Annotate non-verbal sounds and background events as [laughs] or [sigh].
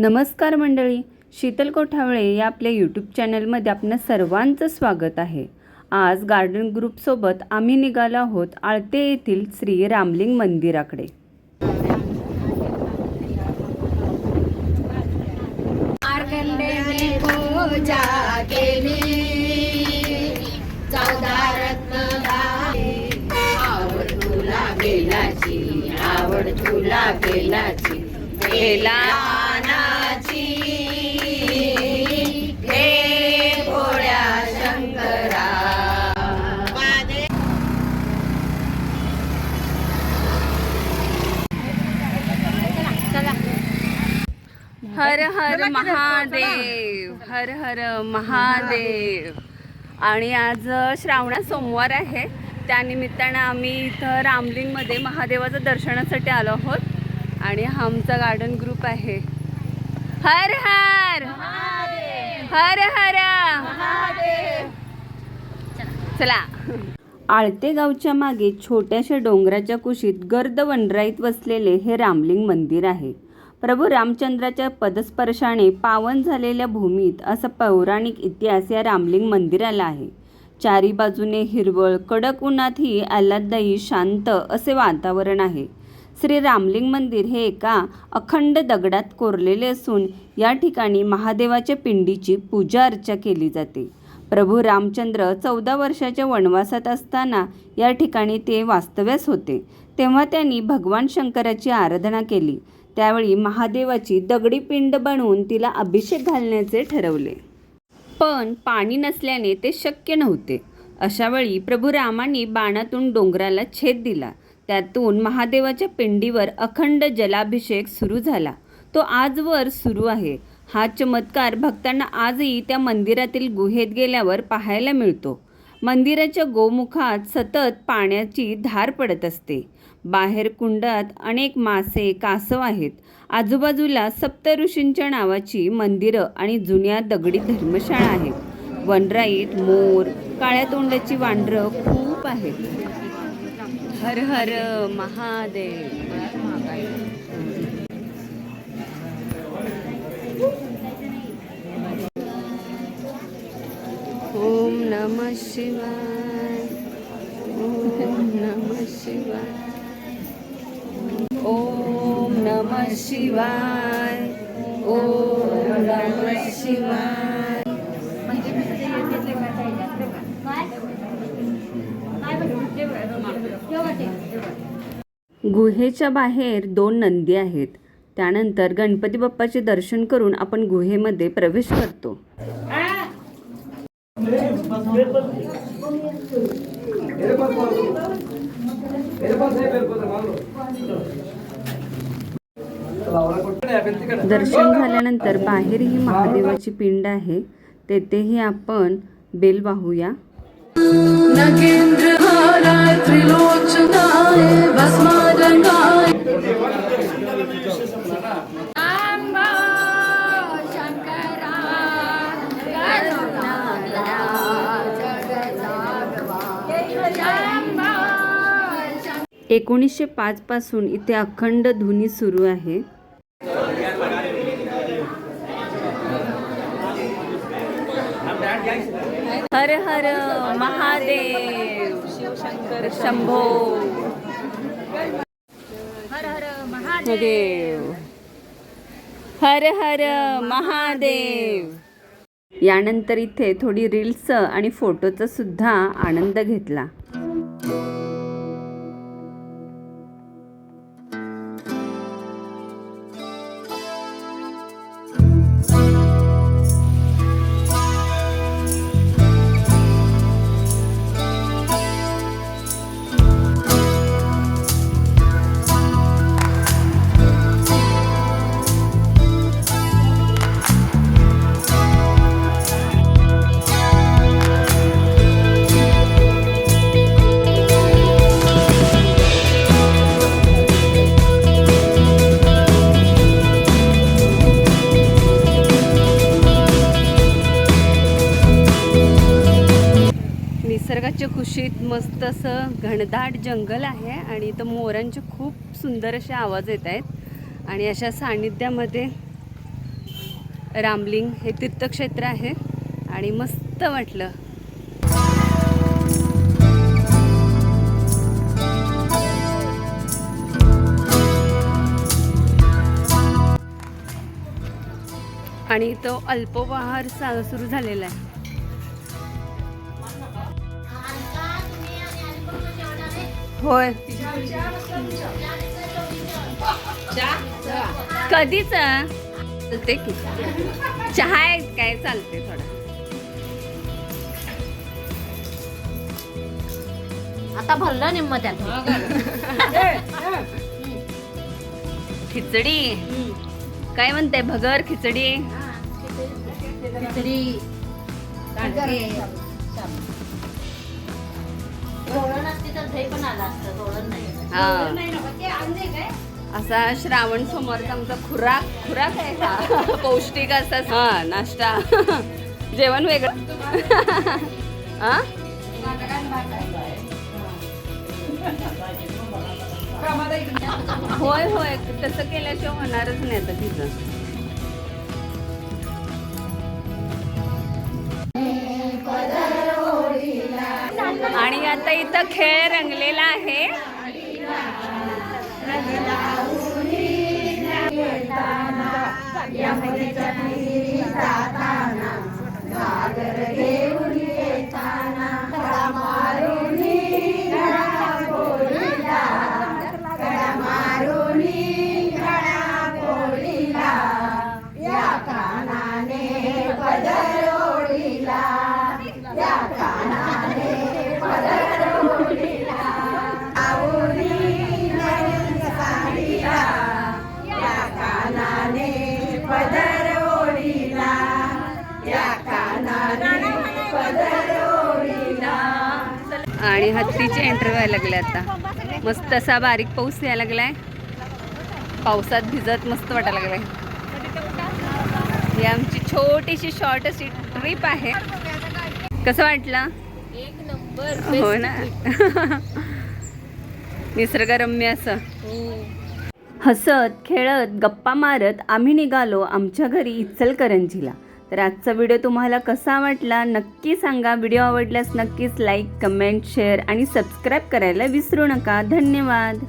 नमस्कार मंडळी शीतल कोठावळे या आपल्या यूट्यूब चॅनलमध्ये आपणा सर्वांचं स्वागत आहे. आज गार्डन ग्रुपसोबत आम्ही निघालो आहोत आळते येथील श्री रामलिंग मंदिराकडे. मार्कंडेने आवड तुला हर हर महादेव हर हर महादेव. आणि आज श्रावणात सोमवार आहे. त्यानिमित्तानं आम्ही इथं रामलिंगमध्ये महादेवाचं दर्शनासाठी आलो आहोत. आणि हा आमचा गार्डन ग्रुप आहे. हर हर हर हर चला. आळते गावच्या मागे छोट्याशा डोंगराच्या कुशीत गर्द वनराईत वसलेले हे रामलिंग मंदिर आहे. प्रभू रामचंद्राच्या पदस्पर्शाने पावन झालेल्या भूमीत असा पौराणिक इतिहास या रामलिंग मंदिराला आहे. चारी बाजूने हिरवळ कडक उन्हातही आल्हाददायी शांत असे वातावरण आहे. श्री रामलिंग मंदिर हे एका अखंड दगडात कोरलेले असून या ठिकाणी महादेवाच्या पिंडीची पूजा अर्चा केली जाते. प्रभू रामचंद्र चौदा वर्षाच्या वनवासात असताना या ठिकाणी ते वास्तव्यास होते. तेव्हा त्यांनी भगवान शंकराची आराधना केली. त्यावेळी महादेवाची दगडी पिंड बनवून तिला अभिषेक घालण्याचे ठरवले. पण पाणी नसल्याने ते शक्य नव्हते. अशावेळी प्रभू रामांनी बाणातून डोंगराला छेद दिला. त्यातून महादेवाच्या पिंडीवर अखंड जलाभिषेक सुरू झाला. तो आजवर सुरू आहे. हा चमत्कार भक्तांना आजही त्या मंदिरातील गुहेत गेल्यावर पाहायला मिळतो. मंदिराच्या गोमुखात सतत पाण्याची धार पडत असते. बाहेर कुंडात अनेक मासे कासव आहेत. आजूबाजूला सप्तऋषींच्या नावाची मंदिरं आणि जुन्या दगडी धर्मशाळा आहेत. वनराईत मोर काळ्या तोंडाची वांढरं खूप आहेत. हर हर महादेव. ओम नमः शिवाय. ओम नम शिवाय. ओम नमः शिवाय. गुहेच्या बाहेर दोन नंदी आहेत. त्यानंतर गणपती बाप्पाचे दर्शन करून आपण गुहेमध्ये प्रवेश करतो. दर्शन झाल्यानंतर बाहेर ही महादेवाची पिंड आहे. तेथेही आपण बेल वाहूया. एकोणीसशे पाचपासून इथे अखंड धुनी सुरू आहे. हर हर महादेव शिवशंकर शंभो। हर हर महादेव। हर हर महादेव। यानंतर इथे थोडी रील्स आणि फोटोचा सुद्धा आनंद घेतला. निसर्गाच्या खुशीत मस्त असं घनदाट जंगल आहे आणि इथं मोरांचे खूप सुंदर असे आवाज येत आहेत. आणि अशा सान्निध्यामध्ये रामलिंग हे तीर्थक्षेत्र आहे आणि मस्त वाटलं. आणि तो अल्पवाहार सा- सुरू झालेला आहे. होय. कधीच चालते की. चहा आहे काय? चालते थोडा. आता भरलं निम्म त्यात. खिचडी. काय म्हणते भगर खिचडी? खिचडी. कांदे तोरण असते तर दही पण आलं असतं तोरण नाही. हा. असा श्रावण समोरचा आमचा खुराक खुराक आहे का पौष्टिक असा हा नाश्ता. जेवण वेगळं? हा? होय होय. तसं केल्याशिवाय होणारच नाही आता तिचं आता इथं खेळ रंगलेला आहे. आणि हत्तीची एंट्री व्हायला लागले आता. मस्त असा बारीक पाऊस यायला लागलाय. पावसात भिजत मस्त वाटायला लागलाय. ही आमची छोटीशी शॉर्ट अशी ट्रिप आहे. कसं वाटलं? एक नंबर हो ना. [laughs] निसर्गरम्य असं. हसत खेळत गप्पा मारत आम्ही निघालो आमच्या घरी इचलकरंजीला. तर आजचा व्हिडिओ तुम्हाला कसा वाटला नक्की सांगा. व्हिडिओ आवडल्यास नक्कीच लाईक कमेंट शेअर आणि सबस्क्राईब करायला विसरू नका. धन्यवाद.